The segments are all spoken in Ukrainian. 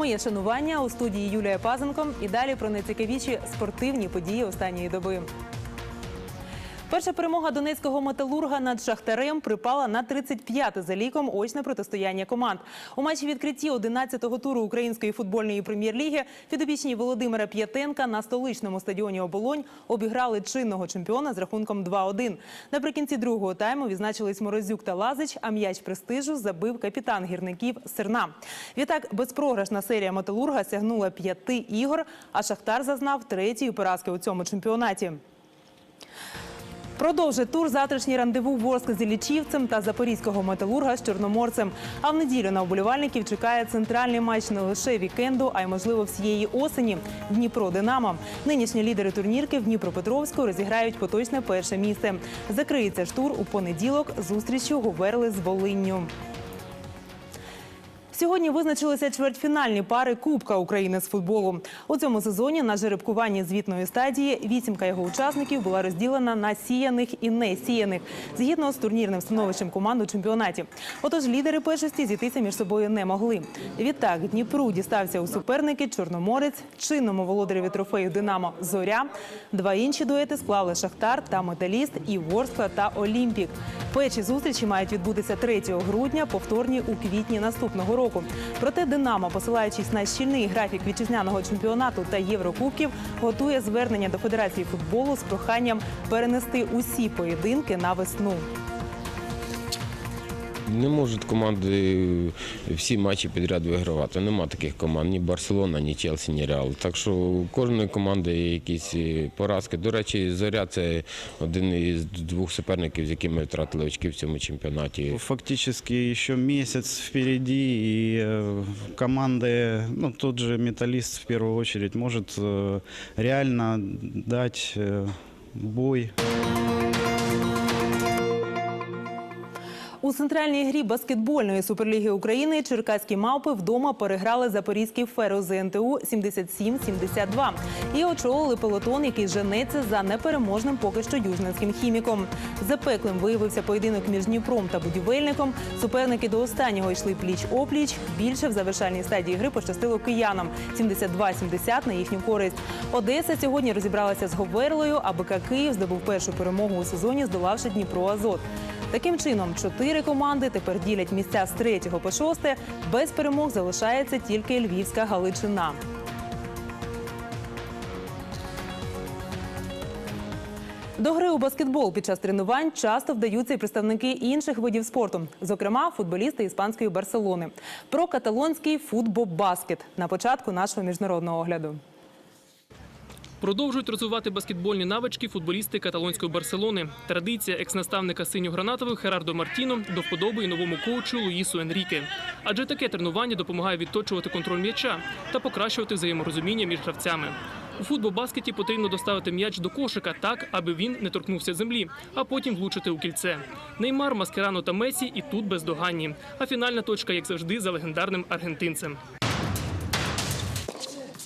Моє шанування у студії Юлія Пазенко і далі про найцікавіші спортивні події останньої доби. Перша перемога донецького металурга над шахтарем припала на 35-те за ліком очне протистояння команд. У матчі відкритті 11-го туру української футбольної прем'єр-ліги підопічні Володимира П'ятенка на столичному стадіоні Оболонь обіграли чинного чемпіона з рахунком 2-1. Наприкінці другого тайму відзначились Морозюк та Лазич, а м'яч престижу забив капітан гірників Серна. Відтак безпрограшна серія металурга сягнула п'яти ігор, а Шахтар зазнав третьої поразки у цьому чемпіонаті. Продовжить тур завтрашній рандеву Ворск з Іллічівцем та запорізького металурга з Чорноморцем. А в неділю на вболівальників чекає центральний матч не лише вікенду, а й можливо всієї осені. Дніпро Динамо. Нинішні лідери турнірки в Дніпропетровську розіграють поточне перше місце. Закриється ж тур у понеділок зустрічю Говерли з Волинню. Сьогодні визначилися чвертьфінальні пари Кубка України з футболу. У цьому сезоні на жеребкуванні звітної стадії вісімка його учасників була розділена на сіяних і несіяних згідно з турнірним становищем команд у чемпіонаті. Отож, лідери першості зійтися між собою не могли. Відтак Дніпру дістався у суперники Чорноморець, чинному володареві трофею Динамо Зоря. Два інші дуети склали Шахтар та Металіст і Ворскла та Олімпік. Перші зустрічі мають відбутися 3 грудня, повторні у квітні наступного року. Проте Динамо, посилаючись на щільний графік вітчизняного чемпіонату та Єврокубків, готує звернення до Федерації футболу з проханням перенести усі поєдинки на весну. Не можуть команди всі матчі підряд вигравати. Нема таких команд, ні Барселона, ні Челсі, ні Реал. Так що у кожної команди є якісь е, поразки. До речі, Зоря це один із двох суперників, з якими втратили очки в цьому чемпіонаті. Фактически еще месяц впереди, и э, команды, ну тот же металлист в первую очередь может э, реально дать э, бой. У центральній грі баскетбольної суперліги України черкаські мавпи вдома переграли запорізький феру ЗНТУ 77-72 і очолили пелотон, який женеться за непереможним поки що южненським хіміком. Запеклим виявився поєдинок між Дніпром та будівельником. Суперники до останнього йшли пліч опліч. Більше в завершальній стадії гри пощастило киянам 72-70 на їхню користь. Одеса сьогодні розібралася з Говерлою, а БК Київ здобув першу перемогу у сезоні, здолавши Дніпро Азот. Таким чином, чотири команди тепер ділять місця з третього по шосте. Без перемог залишається тільки Львівська Галичина. До гри у баскетбол під час тренувань часто вдаються і представники інших видів спорту, зокрема футболісти іспанської Барселони. Про каталонський футбобаскет на початку нашого міжнародного огляду. Продовжують розвивати баскетбольні навички футболісти каталонської Барселони. Традиція екс-наставника синьо-гранатових Херардо Мартіно до вподоби і новому коучу Луїсу Енріке. Адже таке тренування допомагає відточувати контроль м'яча та покращувати взаєморозуміння між гравцями. У футбол-баскеті потрібно доставити м'яч до кошика так, аби він не торкнувся землі, а потім влучити у кільце. Неймар, Маскерано та Месі і тут бездоганні. А фінальна точка, як завжди, за легендарним аргентинцем.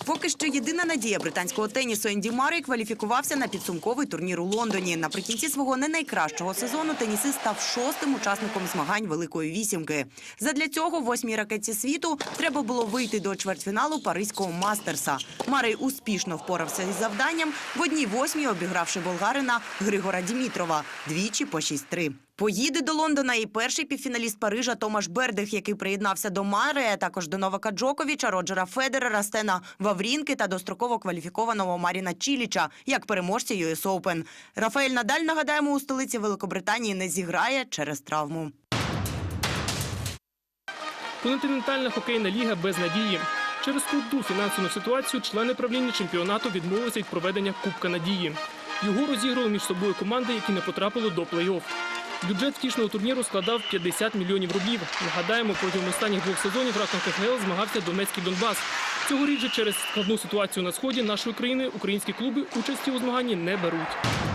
Поки що єдина надія британського тенісу Енді Марей кваліфікувався на підсумковий турнір у Лондоні. Наприкінці свого не найкращого сезону тенісист став шостим учасником змагань Великої вісімки. Задля цього восьмій ракетці світу треба було вийти до чвертьфіналу паризького мастерса. Марей успішно впорався із завданням в одній восьмій, обігравши болгарина Григора Дімітрова двічі по 6-3. Поїде до Лондона і перший півфіналіст Парижа Томаш Бердих, який приєднався до Мари, а також до Новака Джоковіча, Роджера Федерера, Стена Ваврінки та достроково кваліфікованого Маріна Чіліча як переможця US Open. Рафаель Надаль, нагадаємо, у столиці Великобританії не зіграє через травму. Континентальна хокейна ліга без надії. Через скрутну фінансову ситуацію члени правління чемпіонату відмовилися від проведення Кубка Надії. Його розіграли між собою команди, які не потрапили до плей-офф. Бюджет втішного турніру складав 50 мільйонів рублів. Нагадаємо, протягом останніх двох сезонів рамках КХЛ змагався Донецький Донбас. Цьогоріч же через складну ситуацію на сході нашої країни українські клуби участі у змаганні не беруть.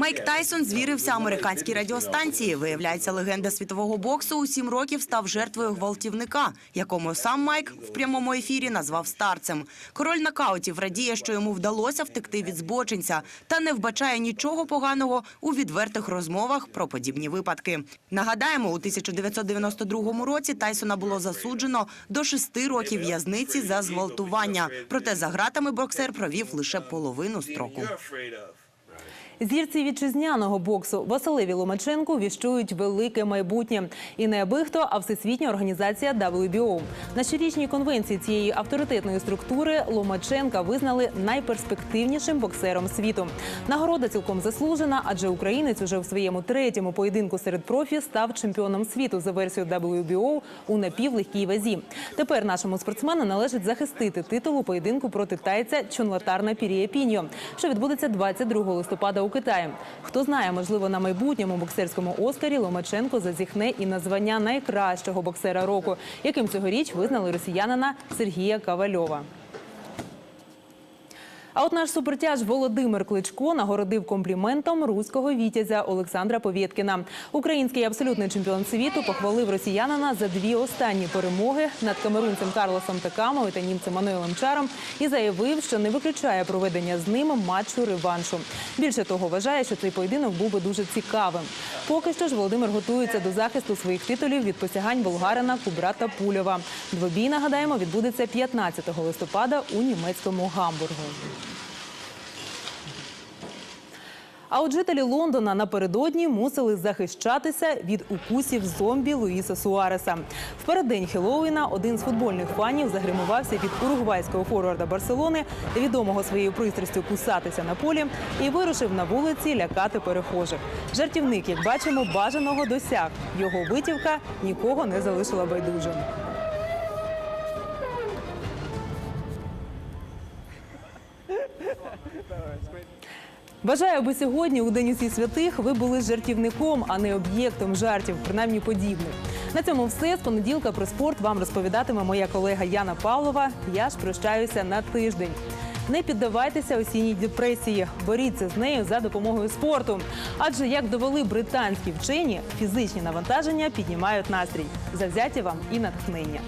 Майк Тайсон звірився американській радіостанції. Виявляється, легенда світового боксу у сім років став жертвою гвалтівника, якому сам Майк в прямому ефірі назвав старцем. Король нокаутів радіє, що йому вдалося втекти від збочинця, та не вбачає нічого поганого у відвертих розмовах про подібні випадки. Нагадаємо, у 1992 році Тайсона було засуджено до шести років в'язниці за зґвалтування. Проте за гратами боксер провів лише половину строку. Зірці вітчизняного боксу Василеві Ломаченку віщують велике майбутнє. І не аби хто, а всесвітня організація WBO. На щорічній конвенції цієї авторитетної структури Ломаченка визнали найперспективнішим боксером світу. Нагорода цілком заслужена, адже українець уже в своєму третьому поєдинку серед профі став чемпіоном світу за версією WBO у напівлегкій вазі. Тепер нашому спортсмену належить захистити титул у поєдинку проти тайця Чонлатарна Пірієпіньо, що відбудеться 22 листопада у Китаї. Хто знає, можливо, на майбутньому боксерському Оскарі Ломаченко зазіхне і на звання найкращого боксера року, яким цьогоріч визнали росіянина Сергія Кавальова. А от наш супертяж Володимир Кличко нагородив компліментом руського вітязя Олександра Повєткіна. Український абсолютний чемпіон світу похвалив росіянина за дві останні перемоги над камерунцем Карлосом Такамою та німцем Мануелем Чаром і заявив, що не виключає проведення з ним матчу реваншу. Більше того, вважає, що цей поєдинок був би дуже цікавим. Поки що ж Володимир готується до захисту своїх титулів від посягань болгарина Кубрата Пульова. Двобій, нагадаємо, відбудеться 15 листопада у німецькому Гамбургу. А от жителі Лондона напередодні мусили захищатися від укусів зомбі Луїса Суареса. В переддень Хеллоуіна один з футбольних фанів загримувався від уругвайського форварда Барселони, відомого своєю пристрастю кусатися на полі, і вирушив на вулиці лякати перехожих. Жартівник, як бачимо, бажаного досяг. Його витівка нікого не залишила байдужим. Бажаю, аби сьогодні, у День усіх святих, ви були жартівником, а не об'єктом жартів, принаймні подібних. На цьому все. З понеділка про спорт вам розповідатиме моя колега Яна Павлова. Я ж прощаюся на тиждень. Не піддавайтеся осінній депресії, боріться з нею за допомогою спорту. Адже як довели британські вчені, фізичні навантаження піднімають настрій. Завзяті вам і натхнення.